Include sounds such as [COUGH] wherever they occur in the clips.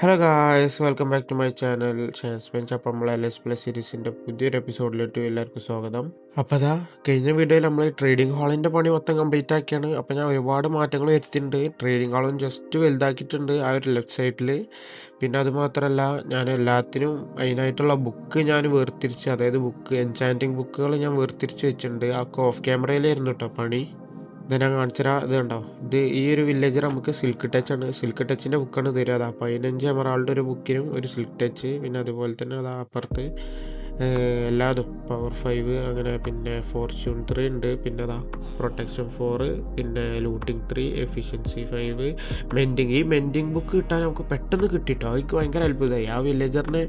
Hello guys welcome back to my channel ചാൻസ്മെൻസ് അപ്പം നമ്മൾ L S plus സീരീസിന്റെ പുതിയൊരു എപ്പിസോഡിലേക്ക് എല്ലാവർക്കും സ്വാഗതം. അപ്പോൾ അതാ കഴിഞ്ഞ വീഡിയോയിൽ നമ്മൾ ട്രേഡിംഗ് ഹാളിന്റെ പണി മൊത്തം കംപ്ലീറ്റ് ആക്കിയാണ്. അപ്പോൾ ഞാൻ ഒരുപാട് മാറ്റങ്ങൾ വരുത്തിയിട്ടുണ്ട്. ട്രേഡിംഗ് ഹാളും ജസ്റ്റ് വലുതാക്കിയിട്ടുണ്ട് ആ ഒരു ലെഫ്റ്റ് സൈഡിൽ പിന്നെ അതുമാത്രമല്ല ഞാൻ എല്ലാത്തിനും അതിനായിട്ടുള്ള ബുക്ക് ഞാൻ വേർതിരിച്ച് അതായത് ബുക്ക് എൻചാന്റിങ് ബുക്കുകൾ ഞാൻ വേർതിരിച്ച് വെച്ചിട്ടുണ്ട്. ആ ഓഫ് ക്യാമറയിലായിരുന്നു കേട്ടോ പണി. ഞാൻ കാണിച്ചുതരാം ഇത് കണ്ടോ ഇത് ഈ ഒരു വില്ലേജർ നമുക്ക് സിൽക്ക് ടച്ച് ആണ്. സിൽക്ക് ടച്ചിന്റെ ബുക്കാണ് തരിക. അതാ പതിനഞ്ച് എമറാളുടെ ഒരു ബുക്കിനും ഒരു സിൽക്ക് ടച്ച് പിന്നെ അതുപോലെ തന്നെ അതാ അപ്പുറത്ത് എല്ലാതും. പവർ ഫൈവ് അങ്ങനെ പിന്നെ ഫോർച്യൂൺ ത്രീ ഉണ്ട്. പിന്നെ അതാ പ്രൊട്ടക്ഷൻ ഫോർ പിന്നെ looting three efficiency five mending ഈ മെൻഡിങ് ബുക്ക് കിട്ടാൻ നമുക്ക് പെട്ടെന്ന് കിട്ടിട്ടോ? എനിക്ക് ഭയങ്കര അത്ഭുതമായി ആ വില്ലേജറിനെ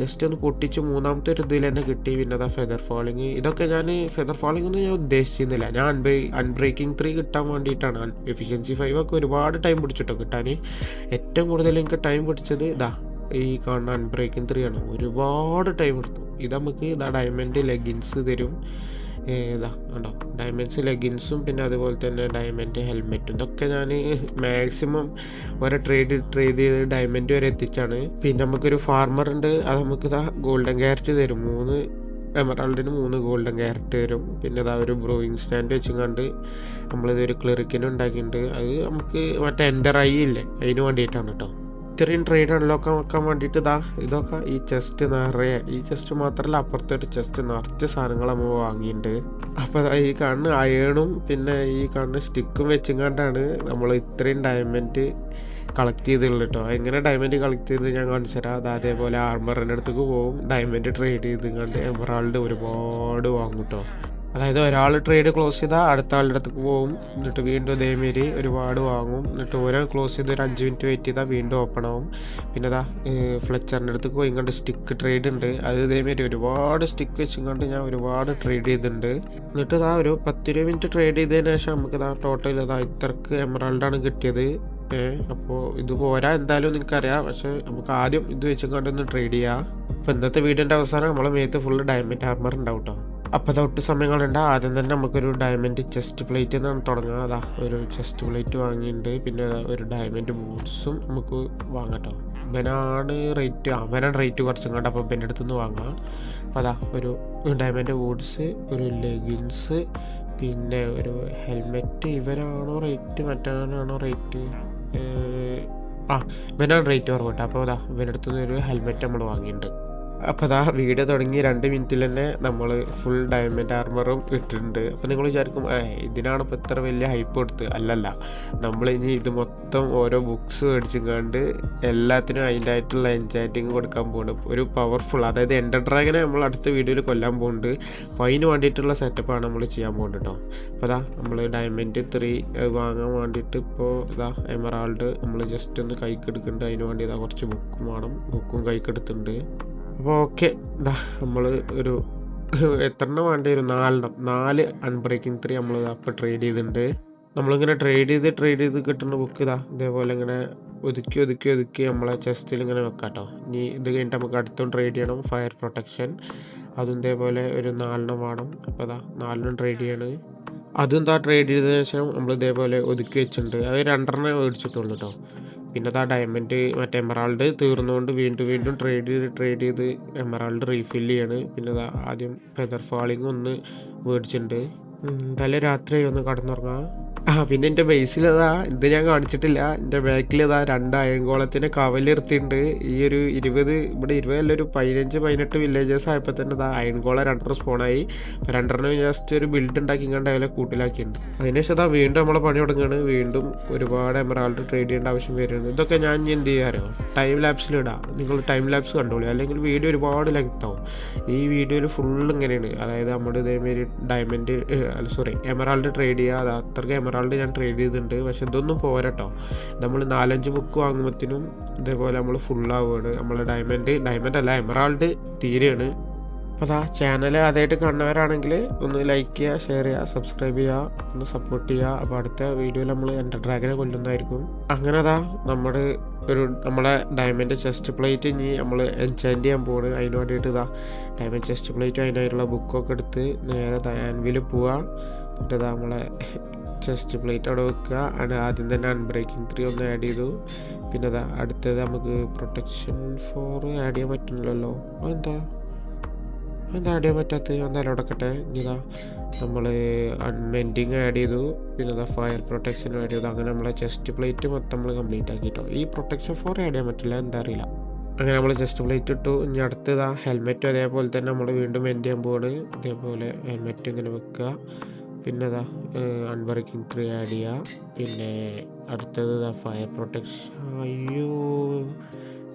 ജസ്റ്റ് ഒന്ന് പൊട്ടിച്ച് മൂന്നാമത്തെ ഒരു ഇതിൽ തന്നെ കിട്ടി. പിന്നെ അതാ ഫെദർ ഫോളിങ് ഇതൊക്കെ ഞാൻ ഫെദർ ഫോളിംഗ് ഒന്നും ഞാൻ ഉദ്ദേശിച്ചിരുന്നില്ല. ഞാൻ അൺബ്രേ അൺബ്രേക്കിംഗ് ത്രീ കിട്ടാൻ വേണ്ടിയിട്ടാണ്. എഫിഷ്യൻസി ഫൈവ് ഒക്കെ ഒരുപാട് ടൈം പിടിച്ചിട്ടോ കിട്ടാൻ. ഏറ്റവും കൂടുതൽ എനിക്ക് ടൈം പിടിച്ചത് ഇതാ ഈ കാണുന്ന അൺബ്രേക്കിംഗ് ത്രീ ആണ്. ഒരുപാട് ടൈം എടുത്തു ഇത് നമുക്ക് ഇതാ ഡയമണ്ട് ലെഗിൻസ് തരും. ഇതാ കണ്ടോ? ഡയമണ്ട്സ് ലെഗിൻസും പിന്നെ അതുപോലെ തന്നെ ഡയമണ്ട് ഹെൽമെറ്റും ഇതൊക്കെ ഞാൻ മാക്സിമം ഓരോ ട്രേഡ് ട്രേഡ് ചെയ്ത് ഡയമണ്ട് വരെ എത്തിച്ചാണ്. പിന്നെ നമുക്കൊരു ഫാർമർ ഉണ്ട്. അത് നമുക്ക് ഇതാ ഗോൾഡൻ ക്യാരറ്റ് തരും. മൂന്ന് എമറാൾഡിന് മൂന്ന് ഗോൾഡൻ ക്യാരറ്റ് തരും. പിന്നെ അതാ ഒരു ബ്രോയിങ് സ്റ്റാൻഡ് വെച്ചും കണ്ട് നമ്മളിത് ഒരു ക്ലിറിക്കിന് ഉണ്ടാക്കിയിട്ടുണ്ട്. അത് നമുക്ക് മറ്റേ എന്റെ ആയില്ലേ അതിന് വേണ്ടിയിട്ടാണ് കേട്ടോ ഇത്രയും ട്രെയിൻ അൺലോക്ക് വെക്കാൻ വേണ്ടിയിട്ട് ഇതാ ഇതൊക്കെ ഈ ചെസ്റ്റ് നിറയെ ഈ ചെസ്റ്റ് മാത്രമല്ല അപ്പുറത്തെ ഒരു ചെസ്റ്റ് നിറച്ച് സാധനങ്ങൾ നമ്മൾ വാങ്ങിയിട്ടുണ്ട് അപ്പോൾ ഈ കണ്ണ് അയേണും പിന്നെ ഈ കണ്ണ് സ്റ്റിക്കും വെച്ചും കണ്ടാണ് നമ്മൾ ഇത്രയും ഡയമണ്ട് കളക്ട് ചെയ്തുള്ളൂ കേട്ടോ എങ്ങനെ ഡയമണ്ട് കളക്ട് ചെയ്ത് ഞാൻ കാണിച്ചു തരാം. അത് അതേപോലെ ആർമറിന്റെ അടുത്തേക്ക് പോകും ഡയമണ്ട് ട്രേഡ് ചെയ്ത് കണ്ട് എമറാൾഡ് ഒരുപാട് വാങ്ങും കേട്ടോ അതായത് ഒരാൾ ട്രേഡ് ക്ലോസ് ചെയ്താൽ അടുത്ത ആളുടെ അടുത്ത് പോകും എന്നിട്ട് വീണ്ടും ഇതേമാരി ഒരുപാട് വാങ്ങും. എന്നിട്ട് ഓരോ ക്ലോസ് ചെയ്ത് ഒരു അഞ്ച് മിനിറ്റ് വെയിറ്റ് ചെയ്താൽ വീണ്ടും ഓപ്പൺ ആവും. പിന്നെ അതാ ഫ്ലെച്ചറിന്റെ അടുത്ത് പോയി ഇങ്ങോട്ട് സ്റ്റിക്ക് ട്രേഡ് ഉണ്ട് അത് ഇതേമാരി ഒരുപാട് സ്റ്റിക്ക് വെച്ചിങ്ങോട്ട് ഞാൻ ഒരുപാട് ട്രേഡ് ചെയ്തിട്ടുണ്ട് എന്നിട്ട് ഇതാ ഒരു പത്തിരുപത് മിനിറ്റ് ട്രേഡ് ചെയ്തതിന് ശേഷം നമുക്ക് ഇതാ ടോട്ടൽ ഇതാ ഇത്രക്ക് എമറാൾഡാണ് കിട്ടിയത്. അപ്പോൾ ഇത് പോരാ എന്തായാലും നിനക്കറിയാം. പക്ഷെ നമുക്ക് ആദ്യം ഇത് വെച്ചും കണ്ടൊന്ന് ട്രേഡ് ചെയ്യാം. അപ്പോൾ ഇന്നത്തെ വീഡിയോന്റെ അവസാനം നമ്മളെ മേത്ത് ഫുള്ള് ഡയമണ്ട് ഹാമർ ഉണ്ടാവും കേട്ടോ അപ്പോൾ തൊട്ട് സമയങ്ങളുണ്ട് ആദ്യം തന്നെ നമുക്കൊരു ഡയമണ്ട് ചെസ്റ്റ് പ്ലേറ്റ് എന്നാണ് തുടങ്ങുക അതാ ഒരു ചെസ്റ്റ് പ്ലേറ്റ് വാങ്ങിയിട്ടുണ്ട് പിന്നെ ഒരു ഡയമണ്ട് ബൂട്ട്സും നമുക്ക് വാങ്ങട്ടോ ഇവനാണ് റേറ്റ് അവനാണ് റേറ്റ് കുറച്ചും കണ്ട് അപ്പോൾ ഇവന്റെ അടുത്തുനിന്ന് അപ്പോൾ അതാ ഒരു ഡയമണ്ട് ബൂട്ട്സ് ഒരു ലെഗിൻസ് പിന്നെ ഒരു ഹെൽമെറ്റ് ഇവരാണോ റേറ്റ് മറ്റവനാണോ റേറ്റ് ആ ഇവനാണ് റേറ്റ് കുറവ് കേട്ടോ അപ്പോൾ അതാ അടുത്ത് ഒരു ഹെൽമെറ്റ് നമ്മൾ വാങ്ങിയിട്ടുണ്ട് അപ്പോൾ അതാ വീഡിയോ തുടങ്ങി രണ്ട് മിനിറ്റിൽ തന്നെ നമ്മൾ ഫുൾ ഡയമണ്ട് ആർമറും ഇട്ടിട്ടുണ്ട്. അപ്പോൾ നിങ്ങൾ വിചാരിക്കും "ഏ, ഇതിനാണ് ഇപ്പോൾ ഇത്ര വലിയ ഹൈപ്പ് കൊടുത്ത്. അല്ലല്ല. നമ്മൾ ഇനി ഇത് മൊത്തം ഓരോ ബുക്സ് മേടിച്ചും കണ്ട് എല്ലാത്തിനും അതിന്റെ ആയിട്ടുള്ള എൻചാറ്റിങ് കൊടുക്കാൻ പോകുന്നുണ്ട് ഒരു പവർഫുൾ അതായത് എന്റർ ഡ്രാഗനെ നമ്മൾ അടുത്ത വീഡിയോയിൽ കൊല്ലാൻ പോകുന്നുണ്ട് അപ്പോൾ അതിന് വേണ്ടിയിട്ടുള്ള സെറ്റപ്പാണ് നമ്മൾ ചെയ്യാൻ പോകുന്നത് കേട്ടോ അപ്പോൾ അതാ നമ്മൾ ഡയമണ്ട് ത്രീ വാങ്ങാൻ വേണ്ടിയിട്ട് ഇപ്പോൾ ഇതാ എമറാൾഡ് നമ്മൾ ജസ്റ്റ് ഒന്ന് കൈക്കെടുക്കുന്നുണ്ട്. അതിന് വേണ്ടി ഇതാ കുറച്ച് ബുക്കും വേണം. ബുക്കും കൈക്കെടുത്തിട്ടുണ്ട് അപ്പോൾ ഓക്കെ ഇതാ നമ്മൾ ഒരു എത്രണ്ണം വേണ്ടി വരും? നാലെണ്ണം. നാല് അൺബ്രേക്കിംഗ് ത്രീ നമ്മൾ അപ്പോൾ ട്രേഡ് ചെയ്തിട്ടുണ്ട്. നമ്മളിങ്ങനെ ട്രേഡ് ചെയ്ത് ട്രേഡ് ചെയ്ത് കിട്ടുന്ന ബുക്ക് ഇതാ ഇതേപോലെ ഇങ്ങനെ ഒതുക്കി ഒതുക്കി ഒതുക്കി നമ്മളെ ചെസ്റ്റിൽ ഇങ്ങനെ വെക്കാം കേട്ടോ ഇനി ഇത് കഴിഞ്ഞിട്ട് നമുക്ക് അടുത്തും ട്രേഡ് ചെയ്യണം. ഫയർ പ്രൊട്ടക്ഷൻ അതും ഇതേപോലെ ഒരു നാലെണ്ണം വേണം. അപ്പോൾ അതാ നാലെണ്ണം ട്രേഡ് ചെയ്യണം. അതും എന്താ ട്രേഡ് ചെയ്തതിനു ശേഷം നമ്മൾ ഇതേപോലെ ഒതുക്കി വെച്ചിട്ടുണ്ട്. അത് രണ്ടെണ്ണം മേടിച്ചിട്ടുള്ളൂ കേട്ടോ പിന്നെ ആ ഡയമണ്ട് മറ്റേ എമറാൾഡ് തീർന്നുകൊണ്ട് വീണ്ടും വീണ്ടും ട്രേഡ് ചെയ്ത് ട്രേഡ് ചെയ്ത് എമറാൾഡ് റീഫിൽ ചെയ്യാണ്. പിന്നെ ആദ്യം ഫെദർ ഫാളിങ് ഒന്ന് മേടിച്ചിട്ടുണ്ട് തല രാത്രി ഒന്ന് കടന്നുറങ്ങാം. ആ പിന്നെ എന്റെ ബേസിലതാ ഇത് ഞാൻ കാണിച്ചിട്ടില്ല. എന്റെ ബാക്കിലിതാ രണ്ട് അയങ്കോളത്തിനെ കവലിർത്തിയിട്ടുണ്ട് ഈ ഒരു ഇരുപത് ഇവിടെ ഇരുപതല്ല ഒരു പതിനഞ്ച് പതിനെട്ട് വില്ലേജസ് ആയപ്പോൾ തന്നെ ഇതാ അയൻകോള രണ്ടര സ്പോണായി രണ്ടെണ്ണം ജസ്റ്റ് ഒരു ബിൽഡ് ഉണ്ടാക്കി കണ്ട് അതിലെ കൂട്ടിലാക്കിയിട്ടുണ്ട് അതിനുശേഷം അതാ വീണ്ടും നമ്മളെ പണി തുടങ്ങുകയാണ് വീണ്ടും ഒരുപാട് എമറാൾഡ് ട്രേഡ് ചെയ്യേണ്ട ആവശ്യം വരുന്നത് ഇതൊക്കെ ഞാൻ ഇനി എന്ത് ചെയ്യാറോ ടൈം ലാപ്സിലിടാം നിങ്ങൾ ടൈം ലാപ്സ് കണ്ടോളൂ. അല്ലെങ്കിൽ വീഡിയോ ഒരുപാട് ലെങ്ത് ആവും. ഈ വീഡിയോയിൽ ഫുൾ ഇങ്ങനെയാണ്. അതായത് നമ്മുടെ ഇതേമാതിരി ഡയമണ്ട് അല്ല സോറി എമറാൾഡ് ട്രേഡ് ചെയ്യുക അത് അത്രയ്ക്ക് എമറാൾഡ് ഞാൻ ട്രേഡ് ചെയ്തിട്ടുണ്ട്. പക്ഷെ ഇതൊന്നും പോരട്ടോ നമ്മൾ നാലഞ്ച് ബുക്ക് വാങ്ങുമ്പോഴത്തേനും ഇതേപോലെ നമ്മൾ ഫുള്ളാവുകയാണ് നമ്മളെ ഡയമണ്ട് ഡയമണ്ട് അല്ല എമറാൾഡ് തീരെയാണ്. അപ്പോൾ അതാ ചാനൽ ആദ്യമായിട്ട് കണ്ടവരാണെങ്കിൽ ഒന്ന് ലൈക്ക് ചെയ്യുക ഷെയർ ചെയ്യുക സബ്സ്ക്രൈബ് ചെയ്യുക ഒന്ന് സപ്പോർട്ട് ചെയ്യുക അപ്പോൾ അടുത്ത വീഡിയോയിൽ നമ്മൾ എന്റെ ഡ്രാഗനെ കൊല്ലുന്നതായിരിക്കും. അങ്ങനെ അതാ നമ്മുടെ ഒരു നമ്മളെ ഡയമണ്ട് ചെസ്റ്റ് പ്ലേറ്റ് ഇനി നമ്മൾ എൻചാന്റ് ചെയ്യാൻ പോകുന്നത് അതിന് വേണ്ടിയിട്ട് ഇതാ ഡയമണ്ട് ചെസ്റ്റ് പ്ലേറ്റ് അതിനായിട്ടുള്ള ബുക്കൊക്കെ എടുത്ത് നേരെ ആൻവിൽ പോവുക എന്നിട്ട് ഇതാ നമ്മളെ ചെസ്റ്റ് പ്ലേറ്റ് അവിടെ വെക്കുക. ആണ് ആദ്യം തന്നെ അൺബ്രേക്കിംഗ് ട്രീ ഒന്ന് ആഡ് ചെയ്തു. പിന്നെ അതാ അടുത്തത് നമുക്ക് പ്രൊട്ടക്ഷൻ ഫോർ ആഡ് ചെയ്യാൻ പറ്റുന്നില്ലല്ലോ. അതെന്താ? എന്താ ആഡ് ചെയ്യാൻ പറ്റാത്തത് എന്തായാലും അടക്കട്ടെ. ഇതാ നമ്മൾ അൺമെന്റിങ് ആഡ് ചെയ്തു. പിന്നെ ഇതാ ഫയർ പ്രൊട്ടക്ഷനും ആഡ് ചെയ്തു. അങ്ങനെ നമ്മളെ ചെസ്റ്റ് പ്ലേറ്റ് മൊത്തം നമ്മൾ കംപ്ലീറ്റ് ആക്കിയിട്ടോ ഈ പ്രൊട്ടക്ഷൻ ഫോർ ആഡ് ചെയ്യാൻ പറ്റില്ല എന്താ അറിയില്ല. അങ്ങനെ നമ്മൾ ചെസ്റ്റ് പ്ലേറ്റ് ഇട്ടു. ഇനി അടുത്തതാ ഹെൽമെറ്റ് അതേപോലെ തന്നെ നമ്മൾ വീണ്ടും മെന്റ് ചെയ്യാൻ പോവാണ്. ഇതേപോലെ ഹെൽമെറ്റ് ഇങ്ങനെ വെക്കുക. പിന്നെ അതാ അൺവർക്കിംഗ് ട്രീ ആഡ് ചെയ്യുക. പിന്നെ അടുത്തത് ഫയർ പ്രൊട്ടക്ഷൻ അയ്യോ.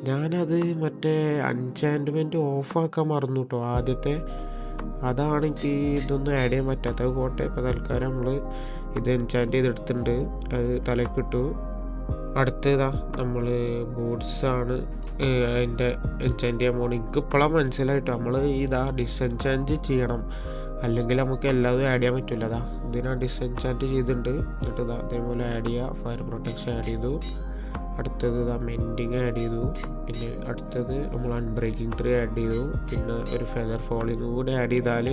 ഞാനത് മറ്റേ അൺചാൻഡ്മെന്റ് ഓഫാക്കാൻ മറന്നു കേട്ടോ ആദ്യത്തെ അതാണ് എനിക്ക് ഇതൊന്നും ആഡ് ചെയ്യാൻ പറ്റാത്തത്. കോട്ടെ ഇപ്പോൾ തൽക്കാലം നമ്മൾ ഇത് എൻചാന്റ് ചെയ്തെടുത്തിട്ടുണ്ട്. അത് തലക്കിട്ടു അടുത്തതാ നമ്മൾ ബോട്ട്സാണ് അതിന്റെ എൻചാന്റ് ചെയ്യാൻ പോകുന്നത് എനിക്ക് ഇപ്പോഴാണ് മനസ്സിലായിട്ടോ. നമ്മൾ ഇതാ ഡിസെൻചാൻഡ് ചെയ്യണം. അല്ലെങ്കിൽ നമുക്ക് എല്ലാതും ആഡ് ചെയ്യാൻ പറ്റില്ല അതാ ഇതിനാ ഡിസെൻചാന്റ് ചെയ്തിട്ടുണ്ട്. എന്നിട്ട് ഇതാ അതേപോലെ ആഡ് ചെയ്യുക ഫയർ പ്രൊട്ടക്ഷൻ ആഡ് ചെയ്തു. അടുത്തത് എൻഡിങ് ആഡ് ചെയ്തു. പിന്നെ അടുത്തത് നമ്മൾ അൺബ്രേക്കിംഗ് ത്രീ ആഡ് ചെയ്തു. പിന്നെ ഒരു ഫെദർ ഫോളിങ് കൂടി ആഡ് ചെയ്താൽ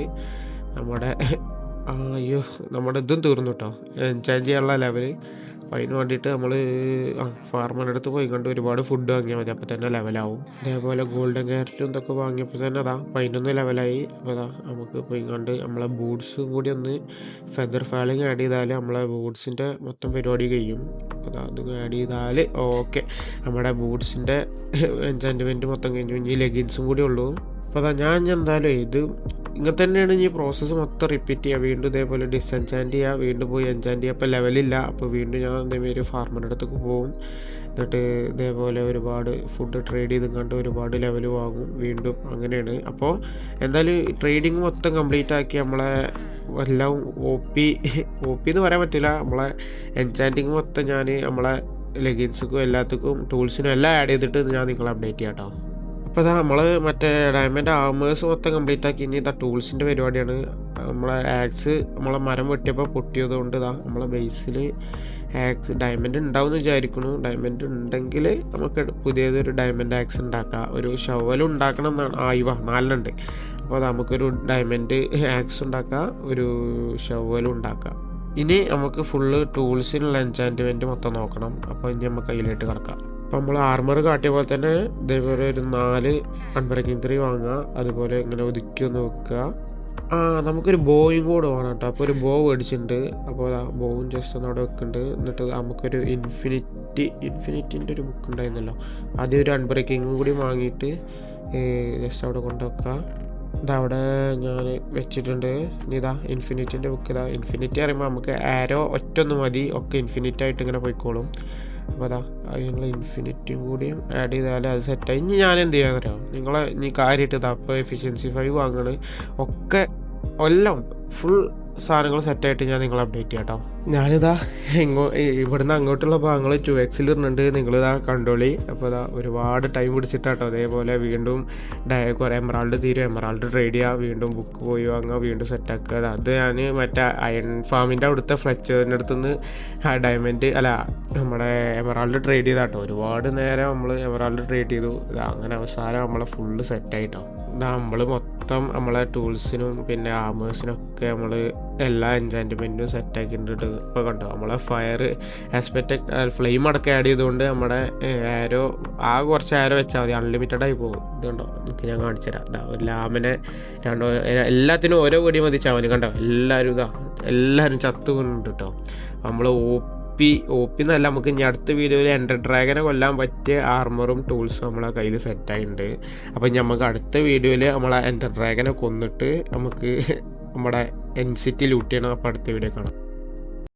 നമ്മുടെ അയ്യോ നമ്മുടെ ഇതും തീർന്നു കേട്ടോ എൻചാന്റ് ചെയ്യാനുള്ള ലെവൽ അപ്പോൾ അതിന് വേണ്ടിയിട്ട് നമ്മൾ ഫാർമറിന്റെ അടുത്ത് പോയി കണ്ട് ഒരുപാട് ഫുഡ് വാങ്ങിയാൽ മതി. അപ്പോൾ തന്നെ ലെവലാവും അതേപോലെ ഗോൾഡൻ ക്യാരറ്റും ഇതൊക്കെ വാങ്ങിയപ്പോൾ തന്നെ അതാ പതിനൊന്ന് ലെവലായി അപ്പോൾ അതാ നമുക്ക് പോയി കണ്ട് നമ്മളെ ബൂട്ട്സും കൂടി ഒന്ന് ഫെദർ ഫാളിങ് ആഡ് ചെയ്താൽ നമ്മളെ ബൂട്ട്സിന്റെ മൊത്തം പരിപാടി കഴിയും. അതാ ആഡ് ചെയ്താൽ ഓക്കെ നമ്മുടെ ബൂട്ട്സിന്റെ എൻജോയ്മെന്റ് മൊത്തം കഴിഞ്ഞു. ഇനി ലെഗിൻസും കൂടി ഉള്ളൂ. അപ്പോൾ അതാ ഞാൻ എന്തായാലും ഇത് ഇങ്ങനെ തന്നെയാണ് ഈ പ്രോസസ്സ് മൊത്തം റിപ്പീറ്റ് ചെയ്യുക വീണ്ടും ഇതേപോലെ ഡിസ്എൻചാൻഡ് ചെയ്യുക വീണ്ടും പോയി എൻചാന്റ് ചെയ്യുക അപ്പോൾ ലെവലില്ല അപ്പോൾ വീണ്ടും ഞാൻ ഇതേമാതിരി ഫാർമറിന്റെ അടുത്തേക്ക് പോകും. എന്നിട്ട് ഇതേപോലെ ഒരുപാട് ഫുഡ് ട്രേഡ് ചെയ്ത് കണ്ട് ഒരുപാട് ലെവൽ വാങ്ങും. വീണ്ടും അങ്ങനെയാണ്. അപ്പോൾ എന്തായാലും ട്രേഡിങ് മൊത്തം കംപ്ലീറ്റ് ആക്കി നമ്മളെ എല്ലാം ഒ പി ഒ പി എന്ന് പറയാൻ പറ്റില്ല. നമ്മളെ എൻചാന്റിങ് മൊത്തം ഞാൻ നമ്മളെ ലെഗിൻസുക്കും എല്ലാത്തുക്കും ടൂൾസിനും എല്ലാം ആഡ് ചെയ്തിട്ട് ഞാൻ നിങ്ങളെ അപ്ഡേറ്റ് ചെയ്യാം കേട്ടോ അപ്പോൾ ഇതാ നമ്മൾ മറ്റേ ഡയമണ്ട് ആമേഴ്സ് മൊത്തം കംപ്ലീറ്റ് ആക്കി. ഇനി ഇതാ ടൂൾസിന്റെ പരിപാടിയാണ്. നമ്മളെ ആക്സ് നമ്മളെ മരം വെട്ടിയപ്പോൾ പൊട്ടിയത് കൊണ്ട് ഇതാ നമ്മളെ ബേസിൽ ആക്സ് ഡയമണ്ട് ഉണ്ടാവും എന്ന് വിചാരിക്കുന്നു. ഡയമണ്ട് ഉണ്ടെങ്കിൽ നമുക്ക് പുതിയതൊരു ഡയമണ്ട് ആക്സ് ഉണ്ടാക്കാം. ഒരു ഷവൽ ഉണ്ടാക്കണം എന്നാണ് ആ ഇവ നാലെണ്ണുണ്ട് അപ്പോൾ നമുക്കൊരു ഡയമണ്ട് ആക്സ് ഉണ്ടാക്കാം ഒരു ഷവലും ഉണ്ടാക്കാം. ഇനി നമുക്ക് ഫുള്ള് ടൂൾസിനുള്ള എൻചാന്റ്മെന്റ് മൊത്തം നോക്കണം. അപ്പോൾ ഇനി നമുക്ക് അതിലേക്ക് കിടക്കാം. അപ്പോൾ നമ്മൾ ആർമർ കാട്ടിയ പോലെ തന്നെ ഇതേപോലെ ഒരു നാല് അൺബ്രേക്കിംഗ് ത്രീ വാങ്ങുക. അതുപോലെ ഇങ്ങനെ ഒതുക്കി ഒന്ന് വെക്കുക. ആ നമുക്കൊരു ബോയും കൂടെ വേണം കേട്ടോ. അപ്പോൾ ഒരു ബോ മേടിച്ചിട്ടുണ്ട്. അപ്പോൾ ആ ബോവും ജസ്റ്റ് ഒന്ന് അവിടെ വെക്കുന്നുണ്ട്. എന്നിട്ട് നമുക്കൊരു ഇൻഫിനിറ്റി ഇൻഫിനിറ്റിന്റെ ഒരു ബുക്ക് ഉണ്ടായിരുന്നല്ലോ. ആദ്യം ഒരു അൺബ്രേക്കിങ്ങും കൂടി വാങ്ങിയിട്ട് ജസ്റ്റ് അവിടെ കൊണ്ടുവെക്കുക ഇതവിടെ ഞാൻ വെച്ചിട്ടുണ്ട്. ഇതാ ഇൻഫിനിറ്റിന്റെ ബുക്ക് ഇതാ. ഇൻഫിനിറ്റി പറയുമ്പോൾ നമുക്ക് ആരോ ഒറ്റൊന്ന് മതി. ഒക്കെ ഇൻഫിനിറ്റ് ആയിട്ട് ഇങ്ങനെ പോയിക്കോളും. അപ്പോൾ അതാ അതിനുള്ള ഇൻഫിനിറ്റിയും കൂടിയും ആഡ് ചെയ്താൽ അത് സെറ്റായി ഇനി ഞാൻ എന്ത് ചെയ്യാൻ അറിയാം? നിങ്ങളെ ഇനി കാര്യമായിട്ട് ഇതാ അപ്പോൾ എഫിഷ്യൻസി ഫൈവ് വാങ്ങണ്. ഒക്കെ എല്ലാം ഫുൾ സാധനങ്ങൾ സെറ്റായിട്ട് ഞാൻ നിങ്ങളെ അപ്ഡേറ്റ് ചെയ്യാം കേട്ടോ ഞാനിതാ എങ്ങോ ഇവിടുന്ന് അങ്ങോട്ടുള്ള ഭാഗങ്ങൾ ടു എക്സിൽ ഇടുന്നുണ്ട് നിങ്ങളിതാ കണ്ടോളി. അപ്പോൾ ഇതാ ഒരുപാട് ടൈം പിടിച്ചിട്ടാട്ടോ. അതേപോലെ വീണ്ടും ഡയ കുറേ എമറാൾഡ് തീരും. എമറാൾഡ് ട്രേഡ് ചെയ്യുക വീണ്ടും ബുക്ക് പോയി വാങ്ങുക. വീണ്ടും സെറ്റാക്കുക അത് ഞാൻ മറ്റേ അയൺ ഫാമിന്റെ അവിടുത്തെ ഫ്ലെച്ചറിന്റെ അടുത്തുനിന്ന് ഡയമണ്ട് അല്ല നമ്മുടെ എമറാൾഡ് ട്രേഡ് ചെയ്താട്ടോ. ഒരുപാട് നേരം നമ്മൾ എമറാൾഡ് ട്രേഡ് ചെയ്തു. അങ്ങനെ അവസാനം നമ്മളെ ഫുള്ള് സെറ്റായിട്ടോ നമ്മൾ മൊത്തം നമ്മളെ ടൂൾസിനും പിന്നെ ആമേഴ്സിനൊക്കെ നമ്മൾ എല്ലാ എൻജോയ്മെന്റും സെറ്റാക്കിയിട്ടുണ്ട് ഇപ്പോൾ കണ്ടോ നമ്മളെ ഫയർ ആസ്പെക്റ്റ് ഫ്ലെയിം അടക്കം ആഡ് ചെയ്തുകൊണ്ട് നമ്മുടെ ആരോ ആ കുറച്ച് ആരോ വെച്ചാൽ മതി അൺലിമിറ്റഡ് ആയി പോകും. ഇത് കണ്ടോ നിങ്ങൾക്ക് ഞാൻ കാണിച്ചു തരാം. ഇതാ ഒരു ലാമിനെ രണ്ടോ എല്ലാത്തിനും ഓരോ വെടി മതിച്ചാൽ മതി കണ്ടോ? എല്ലാവരും ഇതാ എല്ലാവരും ചത്തുകൊണ്ടുണ്ട് കേട്ടോ നമ്മൾ ഓ പി ഒ പി എന്നല്ല നമുക്ക് ഇനി അടുത്ത വീഡിയോയിൽ എന്റർ ഡ്രാഗനെ കൊല്ലാൻ പറ്റിയ ആർമറും ടൂൾസും നമ്മളെ കയ്യിൽ സെറ്റായിട്ടുണ്ട് അപ്പോൾ നമുക്ക് അടുത്ത വീഡിയോയിൽ നമ്മളെ എന്റർ ഡ്രാഗനെ കൊന്നിട്ട് നമുക്ക് [LAUGHS] നമ്മുടെ എൻ സിറ്റി ലൂട്ട് ചെയ്യണം. അപ്പോൾ അടുത്ത വീഡിയോ കാണാം.